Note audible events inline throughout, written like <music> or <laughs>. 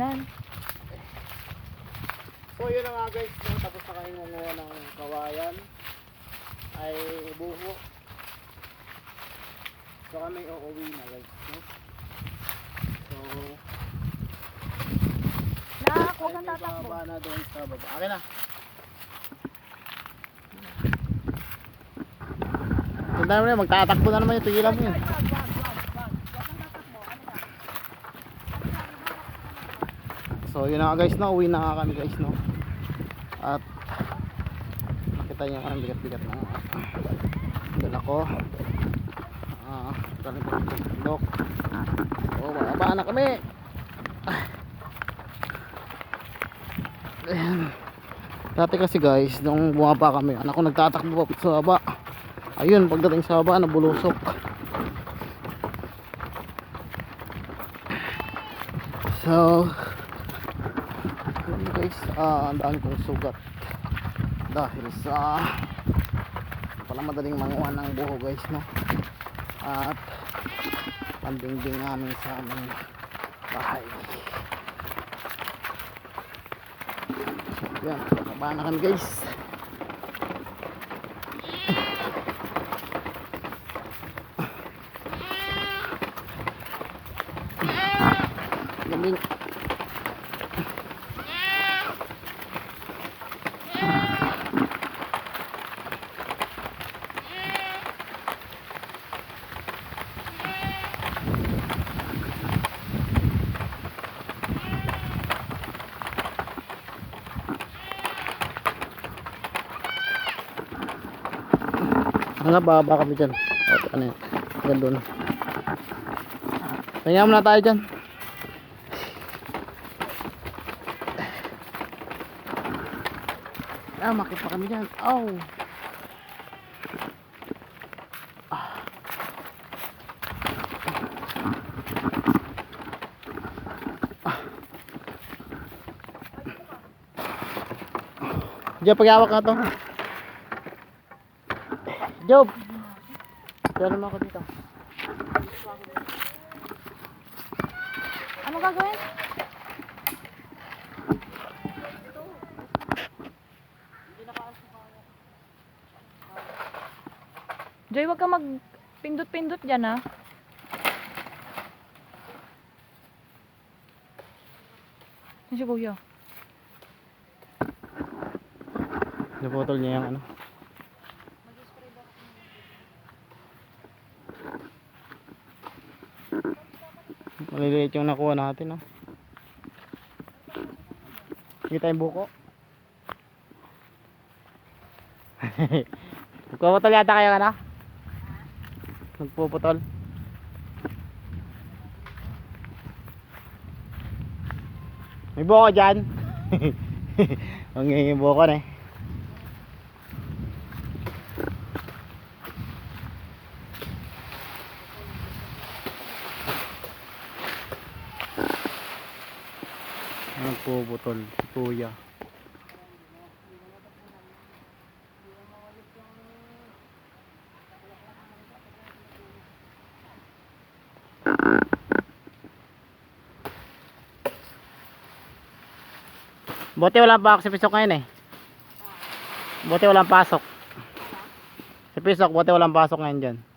daanan. So yun na nga guys, no, tapos na kayong nanguha ng kawayan ay buho. So kami uuwi na guys. No? So, Nak, huwag kang tatakbo. bababa na doon sa baba. Akin na. Tanda mo na, magtatakbo na naman yung tigilan mo yun. So yun na guys, no, uwi na kami guys, no. At nakita niyo ang bigat-bigat ng dala ko. Ah, bundok. Oh, bababa na kami. Ayan. Dati kasi guys, nung bumaba kami, anak ko nagtatakbo pa sa baba. Ayun, pagdating sa baba, nabulusok. So, ah, ang dami kong sugat. Dahil sa pala madaling manguha ng buho guys, no? At pandingding namin sa aming bahay. Yan, kakaba na kami guys. Galing. Ano baba kami dyan. O, ano yan? Hanggang doon. Kaya muna tayo dyan. Ah, makit pa kami dyan. Oh. Diyan, pag-awak na. Job! Pero naman ako dito. Ano gagawin? Joy, wag ka mag pindot-pindot dyan ah. Yan si kuya. Naputol niya yung ano. Maliliit yung nakuha natin, no? Kita yung buko. <laughs> Nagpuputol yata kayo, ano? Nagpuputol. May buko dyan. <laughs> Ang ngingin buko na eh. Nagpuputol si kuya. Buti walang pasok si Pisok ngayon eh. Buti walang pasok. Si Pisok, buti walang pasok ngayon dyan.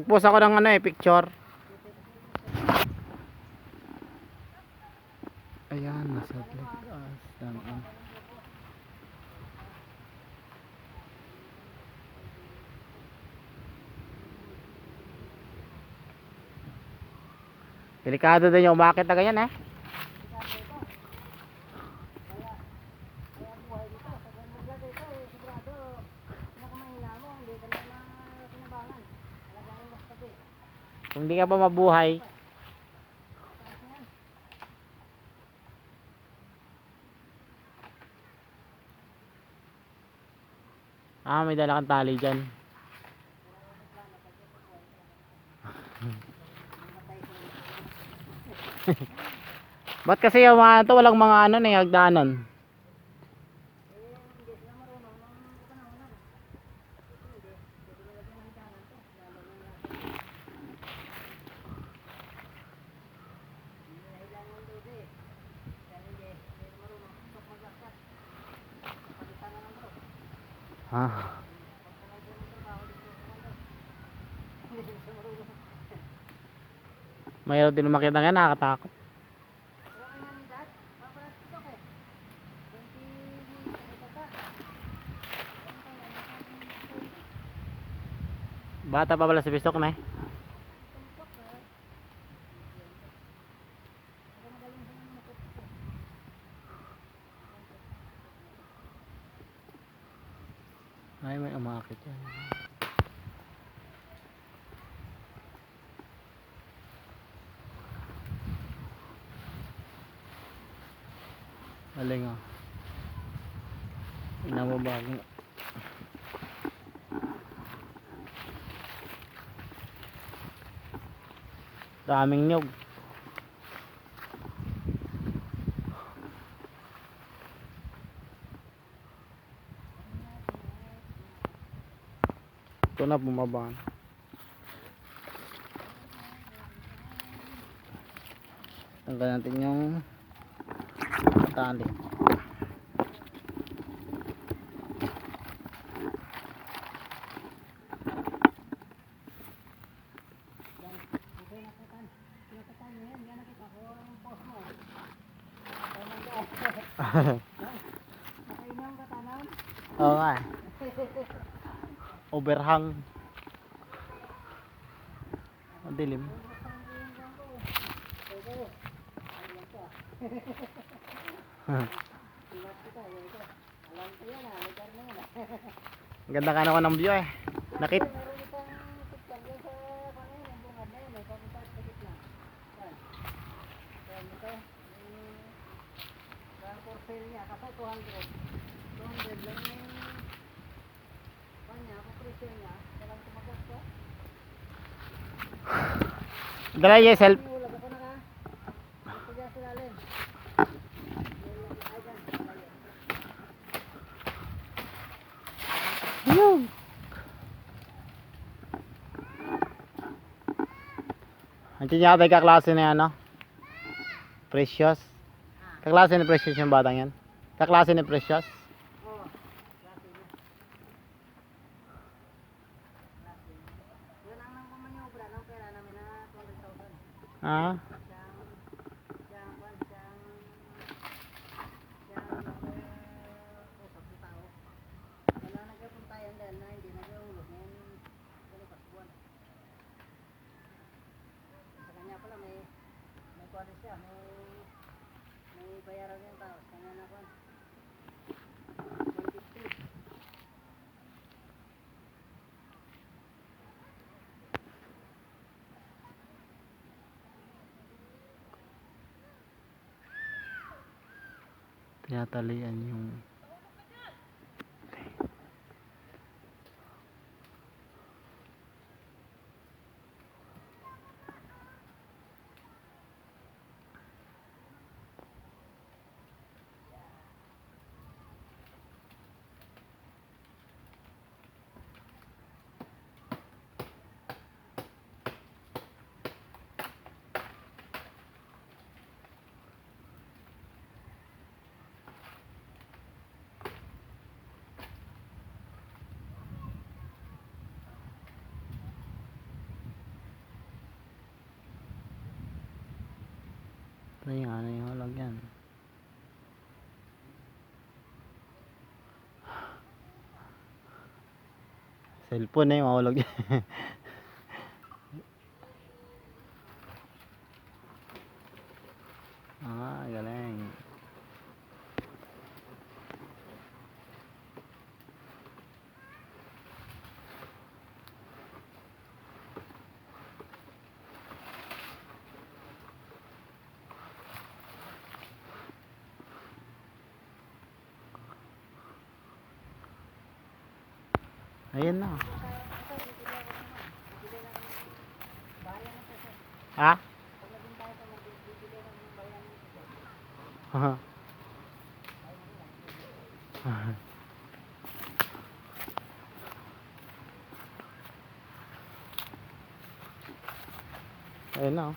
Nag-post ako ng ano eh, picture. Ayan, nasa taas. Daan. Delikado din yung umakit na ganyan eh. hindi ka pa mabuhay. Ah may dala kang tali dyan. <laughs> Ba't kasi yung mga ito walang mga ano na hagdanan Ah. Mayroon din makita nga nakakatakot. Bata pa pala si Pistok na eh. Ay, may umakit yan. Aling ah. Inamabag nga. Daming nyog. Na bumaba. na. Tanggal natin yung tali. Oo nga. eh. Overhang. Ang dilim. Ang Ganda ka naman ng view eh. Nakit. Dala yung self. Yun. Yata yung kaklase na yan, no? Precious. Kaklase ni Precious yung batang yan. Kaklase ni Precious. Ah. Tinatalian yung Ano yung ano yung hulog yan? Cellphone na yung mahulog <laughs> yan. ah, galing. Ayun na oh.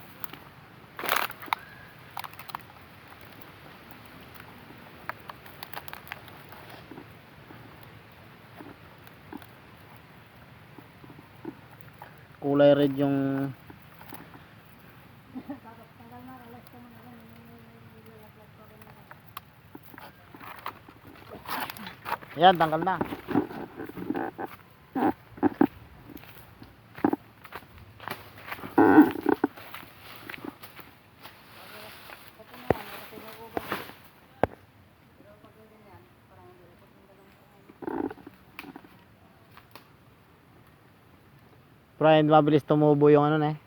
Kulay red yung Yan, tanggal na. Brian, mabilis tumubo yung ano na eh.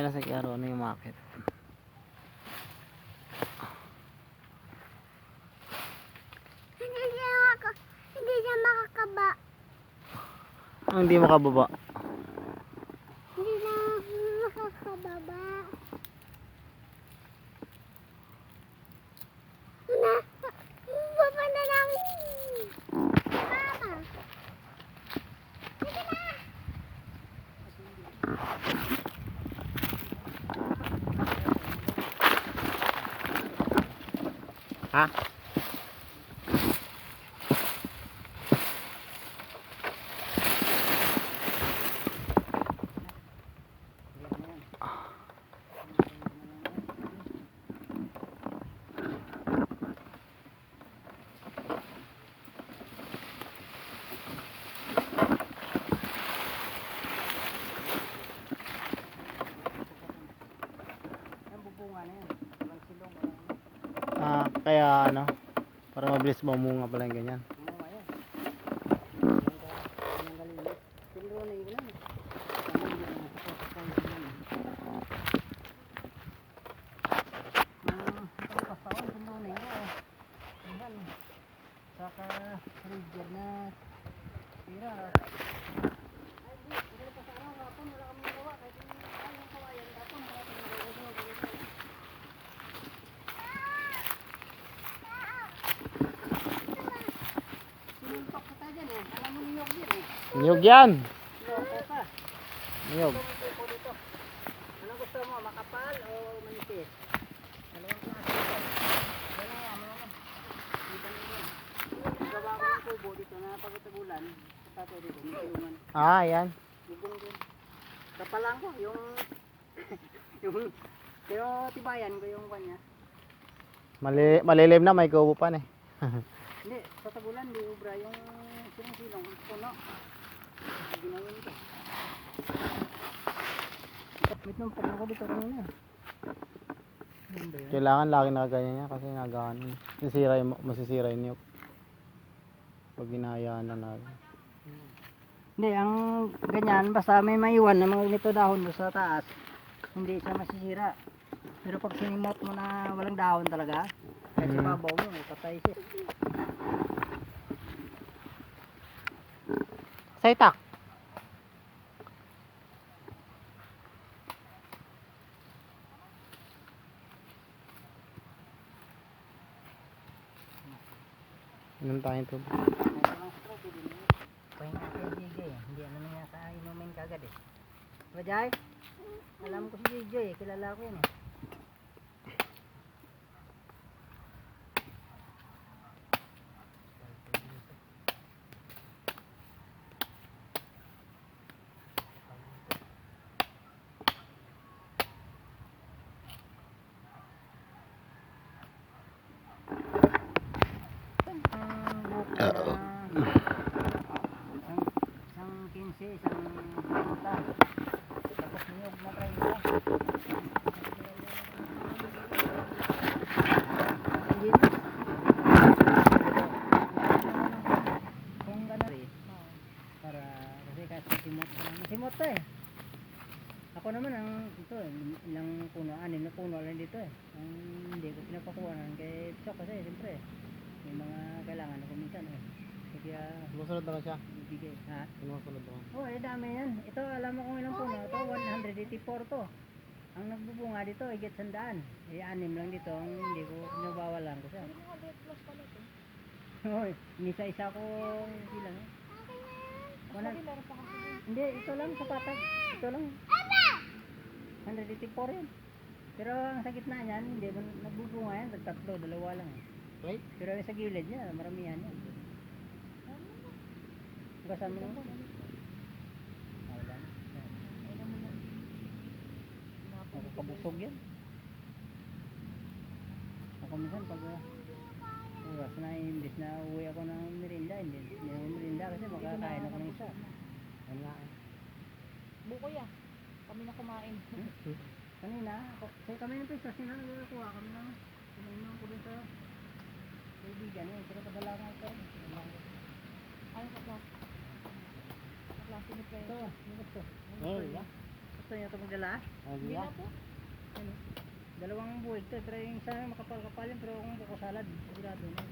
Ay, nasa karo, ano yung market? Hindi siya makakaba. Hindi makababa. Hindi na makakababa. Na, baba na lang. Mama. Sige na. Ha? Ah, kaya ano, para mabilis mamunga pala yung ganyan. Saka rigid na tira. Sinuntok ko tayo dyan eh. Alam mo niyog din eh. Niyog yan! Niyog. Ano gusto mo? Makapal o manipis? Na na. Ah, yan. Bubong din. Kapalan ko yung <laughs> yung pero tibayan ko yung kanya. Mali malilim na, may kubo pa eh. <laughs> Hindi, sa tagulan di ubra yung silong-silong puno. Kailangan lagi nakaganyan niya kasi nagaano. Masisira yung, masisira yung niyog. Pag hinahayaan na natin. Hindi, ang ganyan, basta may maiwan na mga ganito dahon mo sa taas, hindi siya masisira. Pero pag sinimot mo na walang dahon talaga, kahit Mm. sa babaw mo, patay siya. Saitak! Inom tayong tubig. JJ, hindi ano na sa inumin kagad eh. Bajay, alam ko si JJ eh, kilala ko yan eh. puno, anim na puno lang dito eh. Ang hindi ko pinapakuha Piso kasi siyempre may mga kailangan ako minsan eh. Kaya Sumusunod naman siya. bibigay. Ha? Sumusunod naman. Oh, eh dami yan. Ito alam mo kung ilang puno. Ito 184 to. Ang nagbubunga dito ay get sandaan. Eh anim lang dito ang hindi ko pinabawalan ko siya. <laughs> Hoy, nisa-isa ko bilang. eh. Wala. Hindi, ito lang sa patag. Ito lang. 184 yan. Pero ang sa gitna niyan, hindi mo nagbubunga yan. Tatlo, dalawa lang. eh. Right? Pero yung sa gilid niya, maramihan yan. Basan mo naman. Ah, wala na. Ako kabusog yan. Ako minsan pag uh, oras na imbis na uwi ako ng merinda, hindi, hindi ako merinda kasi makakain ako ng isa. Ano nga eh. Bukoy ah. Kami na kumain. Kanina, ako, so kami ng pista, sino nagkuha kami ng kuminom ko dun sa kaibigan eh, pero padala ko ito. Ano ka class? Klase ni Ito, Fred. ano gusto? Ano Oh, gusto niyo ito magdala? Ano Hindi na po. Ano? Dalawang buwig to, pero yung isa makapal-kapal yun, pero kung buko salad, sigurado na.